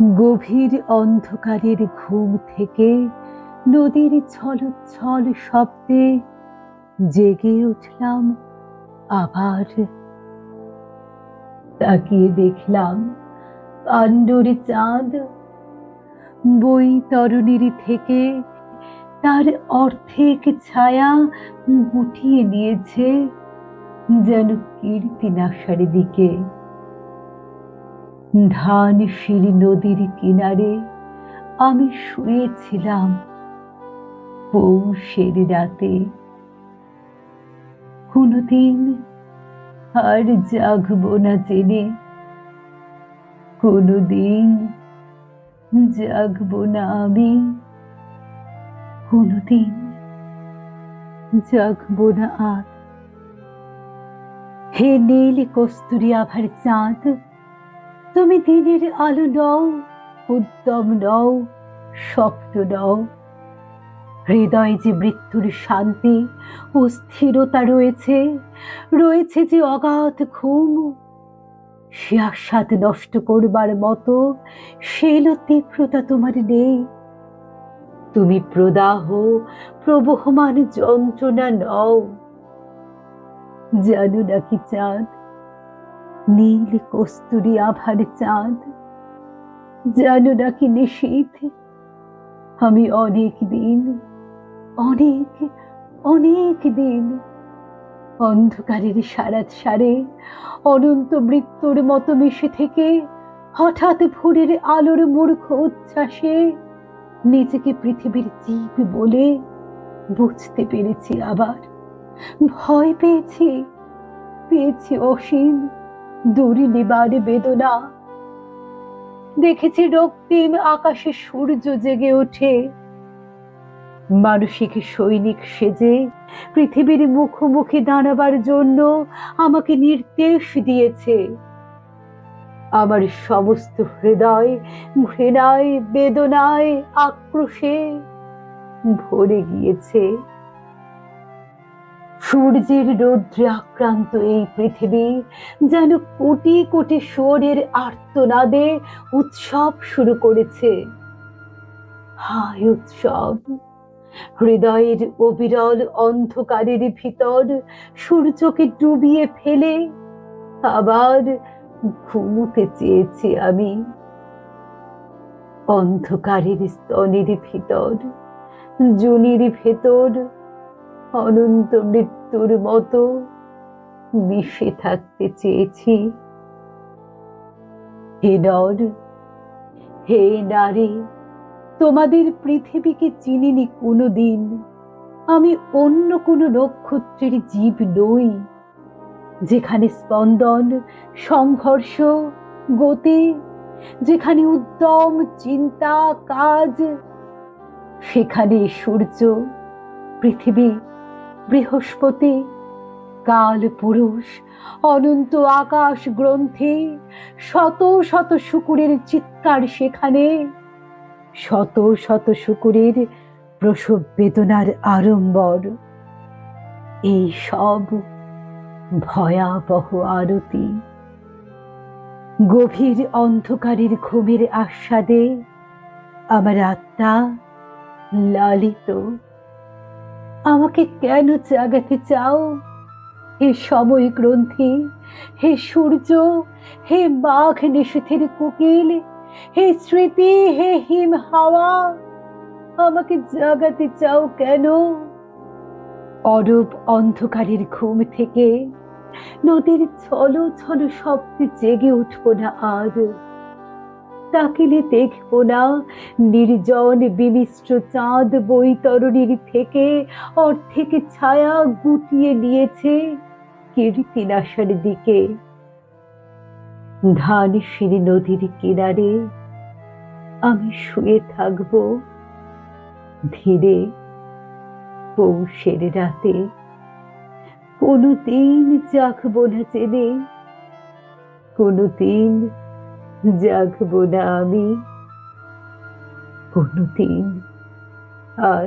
গভীর অন্ধকারের ঘুম থেকে নদীর ছলছল শব্দে জেগে উঠলাম আবার। তাকিয়ে দেখলাম পাণ্ডুর চাঁদ। বই তরুণীর থেকে তার অর্ধেক ছায়া গুটিয়ে নিয়েছে যেন কীর্তি দিকে। ধান সিঁড়ি নদীর কিনারে, আমি শুয়েছিলাম পৌষের রাতে। কোনোদিন আর জাগবো না জেনে, কোনোদিন জাগবো না আমি, কোনোদিন জাগবো না আর। হে নীল কস্তুরি আভার চাঁদ তুমি দিনের আলো নও, উদ্যম নও, শক্ত নও। হৃদয়ে যে মৃত্যুর শান্তি ও স্থিরতা রয়েছে রয়েছে যে অগাধ ঘুম, সে আস্বাদ নষ্ট করবার মতো শেল তীব্রতা তোমার নেই। তুমি প্রদাহ, প্রবহমান যন্ত্রণা নও। জানো নাকি চাঁদ নীল কস্তুরি আভার চাঁদ। জানো নাকি নিশীথ আমি অনেক দিন, অনেক অনেক দিন অন্ধকারের সারাত সারে, অনন্ত মৃত্যুর মতো মিশে থেকে হঠাৎ ভোরের আলোর মূর্খ উচ্ছ্বাসে নিজেকে পৃথিবীর জীব বলে বুঝতে পেরেছি আবার। ভয় পেয়েছি পেয়েছি অসীম। নিবার বেদনা। দেখেছি রক্তিম আকাশে সূর্য জেগে ওঠে। মানসিক সৈনিক সেজে পৃথিবীর মুখোমুখি দাঁড়াবার জন্য আমাকে নির্দেশ দিয়েছে। আমার সমস্ত হৃদয় ঘৃণায়, বেদনায়, আক্রোশে ভরে গিয়েছে। সূর্যের রৌদ্রে আক্রান্ত এই পৃথিবী, যেন কোটি কোটি সুরের আর্তনাদে উৎসব শুরু করেছে। হায় উৎসব! হৃদয়ের অবিরল অন্ধকারের ভিতর সূর্যকে ডুবিয়ে ফেলে আবার ঘুমোতে চেয়েছি আমি। অন্ধকারের স্তনের ভিতর, জুনির ভেতর অনন্ত মৃত্যুর মতো মিশে থাকতে চেয়েছি। হে নর, হে নারী, তোমাদের পৃথিবীকে চিনিনি কোনোদিন। আমি অন্য কোনো নক্ষত্রের জীব নই, যেখানে স্পন্দন, সংঘর্ষ গতি, যেখানে উদ্যম, চিন্তা, কাজ, সেখানে সূর্য, পৃথিবী বৃহস্পতি, কাল পুরুষ, অনন্ত আকাশ গ্রন্থে, শত শত শুকুরের চিৎকার সেখানে, শত শত শুকুরের প্রসব বেদনার আড়ম্বর। এই সব ভয়াবহ আরতি গভীর অন্ধকারের ঘুমের আস্বাদে আমার আত্মা লালিত। আমাকে কেন জাগাতে চাও? হে সময় গ্রন্থি, হে সূর্য, হে বাঘ নিষেধের কোকিল, হে স্মৃতি, হে হিম হাওয়া, আমাকে জাগাতে চাও কেন? অরূপ অন্ধকারের ঘুম থেকে নদীর ছলো ছলো শব্দে জেগে উঠবো না আর। তাকিলে দেখব না। নির্জন বিমিশ্র চাঁদ বৈতরণীর থেকে অর্ধেক ছায়া গুটিয়ে নিয়েছে কীর্তিনাশার দিকে। ধান সিঁড়ি নদীর কিনারে আমি শুয়ে থাকব। ধীরে পৌষের রাতে কোনোদিন জাগবো না জেনে, কোনোদিন জাগবো না আমি কোনোদিন আর